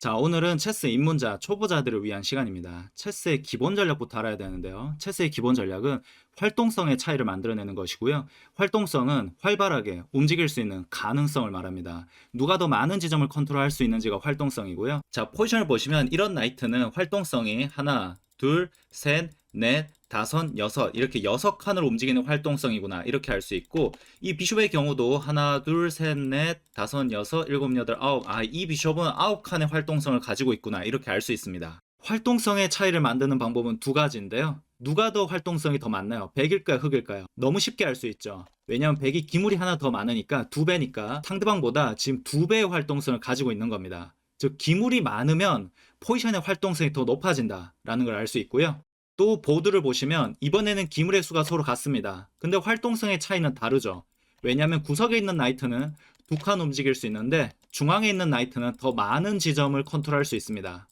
자, 오늘은 체스 입문자, 초보자들을 위한 시간입니다. 체스의 기본 전략부터 알아야 되는데요. 체스의 기본 전략은 활동성의 차이를 만들어내는 것이고요. 활동성은 활발하게 움직일 수 있는 가능성을 말합니다. 누가 더 많은 지점을 컨트롤할 수 있는지가 활동성이고요. 자, 포지션을 보시면 이런 나이트는 활동성이 하나, 둘, 셋, 넷, 다섯, 여섯 이렇게 여섯 칸으로 움직이는 활동성이구나 이렇게 알 수 있고 이 비숍의 경우도 하나, 둘, 셋, 넷, 다섯, 여섯, 일곱, 여덟, 아홉 아이 비숍은 아홉 칸의 활동성을 가지고 있구나 이렇게 알 수 있습니다. 활동성의 차이를 만드는 방법은 두 가지인데요. 누가 더 활동성이 더 많나요? 백일까요? 흑일까요? 너무 쉽게 알 수 있죠. 왜냐하면 백이 기물이 하나 더 많으니까 두 배니까 상대방보다 지금 두 배의 활동성을 가지고 있는 겁니다. 즉 기물이 많으면 포지션의 활동성이 더 높아진다라는 걸 알 수 있고요. 또 보드를 보시면 이번에는 기물의 수가 서로 같습니다. 근데 활동성의 차이는 다르죠. 왜냐하면 구석에 있는 나이트는 두 칸 움직일 수 있는데 중앙에 있는 나이트는 더 많은 지점을 컨트롤할 수 있습니다.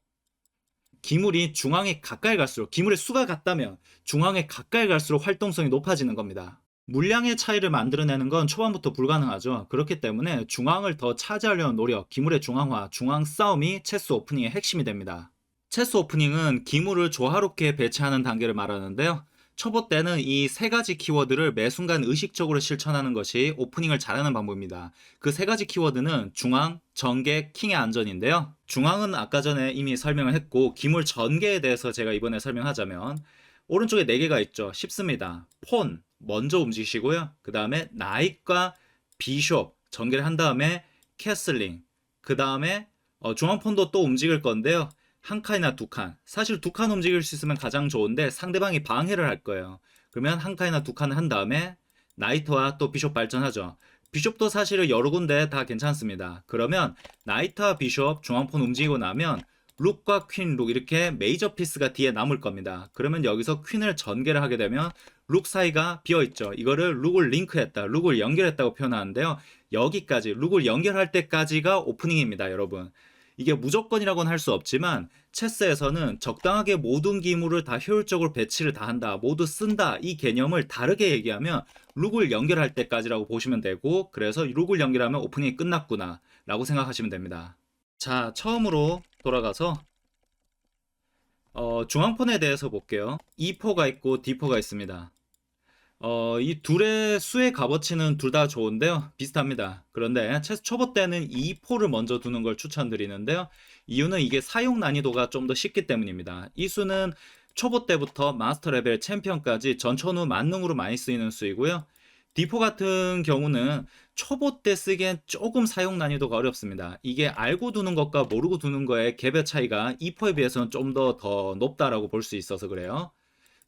기물이 중앙에 가까이 갈수록 기물의 수가 같다면 중앙에 가까이 갈수록 활동성이 높아지는 겁니다. 물량의 차이를 만들어내는 건 초반부터 불가능하죠. 그렇기 때문에 중앙을 더 차지하려는 노력, 기물의 중앙화, 중앙 싸움이 체스 오프닝의 핵심이 됩니다. 체스 오프닝은 기물을 조화롭게 배치하는 단계를 말하는데요. 초보 때는 이 세 가지 키워드를 매 순간 의식적으로 실천하는 것이 오프닝을 잘하는 방법입니다. 그 세 가지 키워드는 중앙, 전개, 킹의 안전인데요. 중앙은 아까 전에 이미 설명을 했고 기물 전개에 대해서 제가 이번에 설명하자면 오른쪽에 4개가 있죠. 쉽습니다. 폰 먼저 움직이시고요. 그 다음에 나잇과 비숍 전개를 한 다음에 캐슬링 그 다음에 어, 중앙 폰도 또 움직일 건데요. 한 칸이나 두 칸. 사실 두 칸 움직일 수 있으면 가장 좋은데 상대방이 방해를 할 거예요. 그러면 한 칸이나 두 칸을 한 다음에 나이트와 또 비숍 발전하죠. 비숍도 사실은 여러 군데 다 괜찮습니다. 그러면 나이트와 비숍 중앙폰 움직이고 나면 룩과 퀸, 룩 이렇게 메이저 피스가 뒤에 남을 겁니다. 그러면 여기서 퀸을 전개를 하게 되면 룩 사이가 비어 있죠. 이거를 룩을 링크했다, 룩을 연결했다고 표현하는데요. 여기까지 룩을 연결할 때까지가 오프닝입니다, 여러분. 이게 무조건이라고는 할 수 없지만 체스에서는 적당하게 모든 기물을 다 효율적으로 배치를 다 한다, 모두 쓴다 이 개념을 다르게 얘기하면 룩을 연결할 때까지라고 보시면 되고 그래서 룩을 연결하면 오프닝이 끝났구나 라고 생각하시면 됩니다. 자 처음으로 돌아가서 어, 중앙폰에 대해서 볼게요. E4가 있고 D4가 있습니다. 어, 이 둘의 수의 값어치는 둘 다 좋은데요. 비슷합니다. 그런데 체스 초보 때는 E4를 먼저 두는 걸 추천드리는데요. 이유는 이게 사용 난이도가 좀 더 쉽기 때문입니다. 이 수는 초보 때부터 마스터 레벨 챔피언까지 전천 후 만능으로 많이 쓰이는 수이고요. D4 같은 경우는 초보 때 쓰기엔 조금 사용 난이도가 어렵습니다. 이게 알고 두는 것과 모르고 두는 거의 갭의 차이가 E4에 비해서는 좀더더 높다라고 볼 수 있어서 그래요.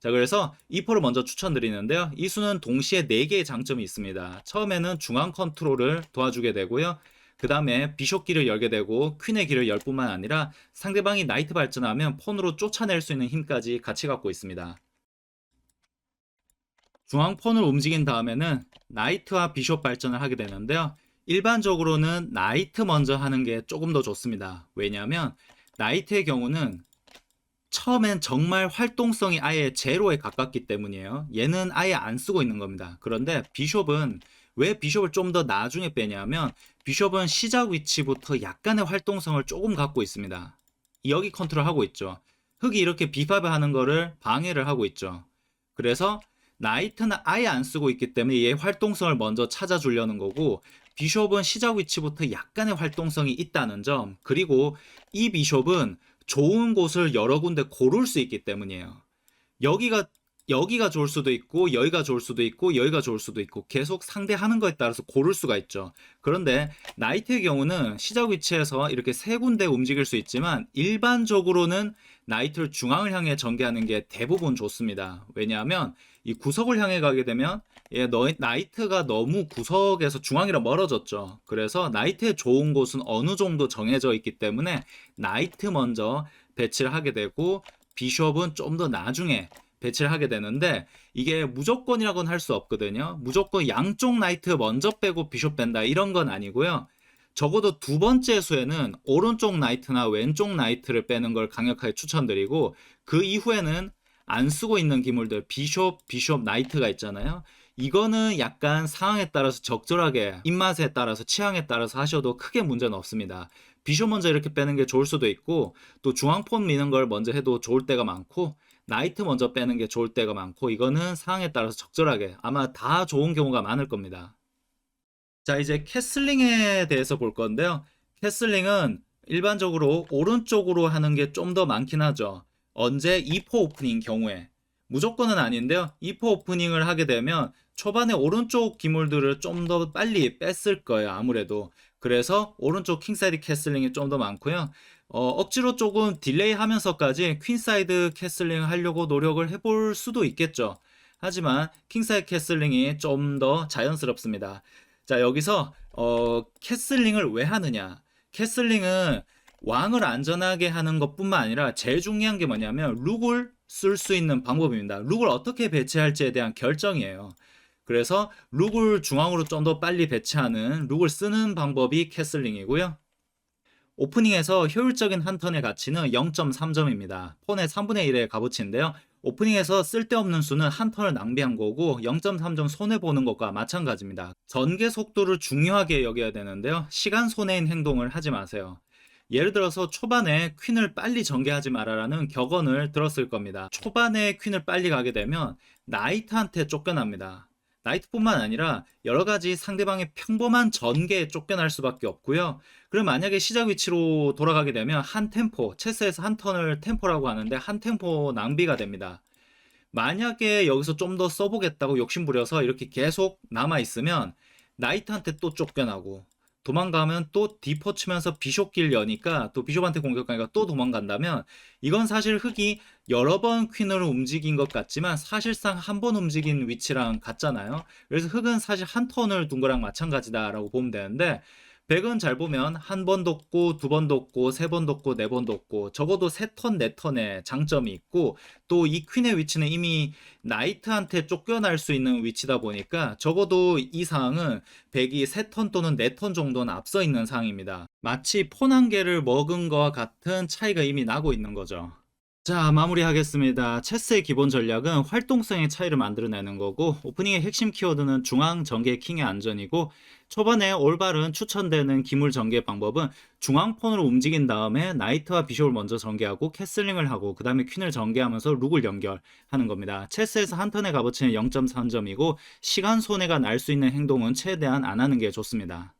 자, 그래서 E4를 먼저 추천드리는데요. 이 수는 동시에 4개의 장점이 있습니다. 처음에는 중앙 컨트롤을 도와주게 되고요. 그 다음에 비숍 길을 열게 되고 퀸의 길을 열 뿐만 아니라 상대방이 나이트 발전하면 폰으로 쫓아낼 수 있는 힘까지 같이 갖고 있습니다. 중앙 폰을 움직인 다음에는 나이트와 비숍 발전을 하게 되는데요. 일반적으로는 나이트 먼저 하는 게 조금 더 좋습니다. 왜냐하면 나이트의 경우는 처음엔 정말 활동성이 아예 제로에 가깝기 때문이에요. 얘는 아예 안 쓰고 있는 겁니다. 그런데 비숍은 왜 비숍을 좀 더 나중에 빼냐면 비숍은 시작 위치부터 약간의 활동성을 조금 갖고 있습니다. 여기 컨트롤 하고 있죠. 흑이 이렇게 비팝을 하는 거를 방해를 하고 있죠. 그래서 나이트는 아예 안 쓰고 있기 때문에 얘 활동성을 먼저 찾아주려는 거고 비숍은 시작 위치부터 약간의 활동성이 있다는 점 그리고 이 비숍은 좋은 곳을 여러 군데 고를 수 있기 때문이에요. 여기가 여기가 좋을 수도 있고 여기가 좋을 수도 있고 여기가 좋을 수도 있고 계속 상대하는 거에 따라서 고를 수가 있죠. 그런데 나이트의 경우는 시작 위치에서 이렇게 세 군데 움직일 수 있지만 일반적으로는 나이트를 중앙을 향해 전개하는 게 대부분 좋습니다. 왜냐하면 이 구석을 향해 가게 되면 얘 너, 나이트가 너무 구석에서 중앙이랑 멀어졌죠. 그래서 나이트의 좋은 곳은 어느 정도 정해져 있기 때문에 나이트 먼저 배치를 하게 되고 비숍은 좀 더 나중에 배치를 하게 되는데 이게 무조건이라고는 할 수 없거든요. 무조건 양쪽 나이트 먼저 빼고 비숍 뺀다 이런 건 아니고요. 적어도 두 번째 수에는 오른쪽 나이트나 왼쪽 나이트를 빼는 걸 강력하게 추천드리고 그 이후에는 안 쓰고 있는 기물들 비숍, 비숍, 나이트가 있잖아요. 이거는 약간 상황에 따라서 적절하게 입맛에 따라서 취향에 따라서 하셔도 크게 문제는 없습니다. 비숍 먼저 이렇게 빼는 게 좋을 수도 있고 또 중앙폰 미는 걸 먼저 해도 좋을 때가 많고 나이트 먼저 빼는 게 좋을 때가 많고 이거는 상황에 따라서 적절하게 아마 다 좋은 경우가 많을 겁니다. 자 이제 캐슬링에 대해서 볼 건데요. 캐슬링은 일반적으로 오른쪽으로 하는 게 좀 더 많긴 하죠. 언제 2포 오프닝 경우에 무조건은 아닌데요. 2포 오프닝을 하게 되면 초반에 오른쪽 기물들을 좀 더 빨리 뺐을 거예요. 아무래도. 그래서 오른쪽 킹사이드 캐슬링이 좀 더 많고요. 어, 억지로 조금 딜레이 하면서까지 퀸사이드 캐슬링 하려고 노력을 해볼 수도 있겠죠. 하지만 킹사이드 캐슬링이 좀 더 자연스럽습니다. 자, 여기서 어, 캐슬링을 왜 하느냐? 캐슬링은 왕을 안전하게 하는 것뿐만 아니라 제일 중요한 게 뭐냐면 룩을 쓸 수 있는 방법입니다. 룩을 어떻게 배치할지에 대한 결정이에요. 그래서 룩을 중앙으로 좀 더 빨리 배치하는 룩을 쓰는 방법이 캐슬링이고요. 오프닝에서 효율적인 한 턴의 가치는 0.3점입니다. 폰의 3분의 1의 값어치인데요. 오프닝에서 쓸데없는 수는 한 턴을 낭비한 거고 0.3점 손해보는 것과 마찬가지입니다. 전개 속도를 중요하게 여겨야 되는데요. 시간 손해인 행동을 하지 마세요. 예를 들어서 초반에 퀸을 빨리 전개하지 말아라는 격언을 들었을 겁니다. 초반에 퀸을 빨리 가게 되면 나이트한테 쫓겨납니다. 나이트뿐만 아니라 여러 가지 상대방의 평범한 전개에 쫓겨날 수밖에 없고요. 그럼 만약에 시작 위치로 돌아가게 되면 한 템포, 체스에서 한 턴을 템포라고 하는데 한 템포 낭비가 됩니다. 만약에 여기서 좀 더 써보겠다고 욕심부려서 이렇게 계속 남아있으면 나이트한테 또 쫓겨나고 도망가면 또 디퍼 치면서 비숍길 여니까 또 비숍한테 공격하니까 또 도망간다면 이건 사실 흑이 여러 번 퀸으로 움직인 것 같지만 사실상 한 번 움직인 위치랑 같잖아요. 그래서 흑은 사실 한 턴을 둔 거랑 마찬가지다라고 보면 되는데 백은 잘 보면 한 번도 없고 두 번도 없고 세 번도 없고 네 번도 없고 적어도 세 턴 네 턴의 장점이 있고 또 이 퀸의 위치는 이미 나이트한테 쫓겨날 수 있는 위치다 보니까 적어도 이 상황은 백이 세 턴 또는 네 턴 정도는 앞서 있는 상황입니다. 마치 폰 한 개를 먹은 거와 같은 차이가 이미 나고 있는 거죠. 자, 마무리하겠습니다. 체스의 기본 전략은 활동성의 차이를 만들어내는 거고, 오프닝의 핵심 키워드는 중앙 전개 킹의 안전이고, 초반에 올바른 추천되는 기물 전개 방법은 중앙폰으로 움직인 다음에 나이트와 비숍을 먼저 전개하고 캐슬링을 하고 그 다음에 퀸을 전개하면서 룩을 연결하는 겁니다. 체스에서 한 턴의 값어치는 0.3점이고 시간 손해가 날 수 있는 행동은 최대한 안 하는 게 좋습니다.